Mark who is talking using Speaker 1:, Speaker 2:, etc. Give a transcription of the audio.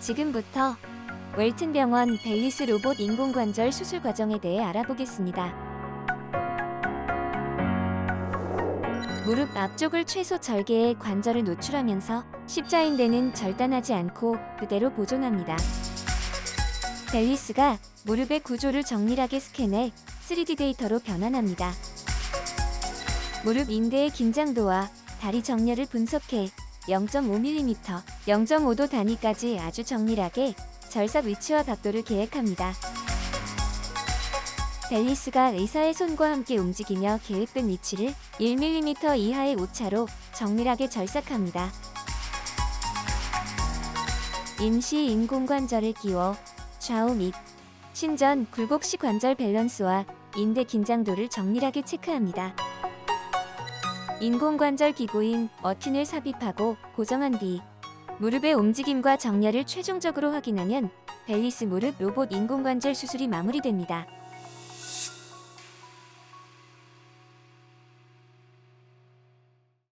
Speaker 1: 지금부터 웰튼 병원 벨리스 로봇 인공관절 수술 과정에 대해 알아보겠습니다. 무릎 앞쪽을 최소 절개의 관절을 노출하면서 십자인대는 절단하지 않고 그대로 보존합니다. 벨리스가 무릎의 구조를 정밀하게 스캔해 3D 데이터로 변환합니다. 무릎 인대의 긴장도와 다리 정렬을 분석해 0.5mm, 0.5도 단위까지 아주 정밀하게 절삭 위치와 각도를 계획합니다. 벨리스가 의사의 손과 함께 움직이며 계획된 위치를 1mm 이하의 오차로 정밀하게 절삭합니다. 임시 인공관절을 끼워 좌우 및 신전 굴곡시 관절 밸런스와 인대 긴장도를 정밀하게 체크합니다. 인공관절 기구인 어틴을 삽입하고 고정한 뒤 무릎의 움직임과 정렬을 최종적으로 확인하면 벨리스 무릎 로봇 인공관절 수술이 마무리됩니다.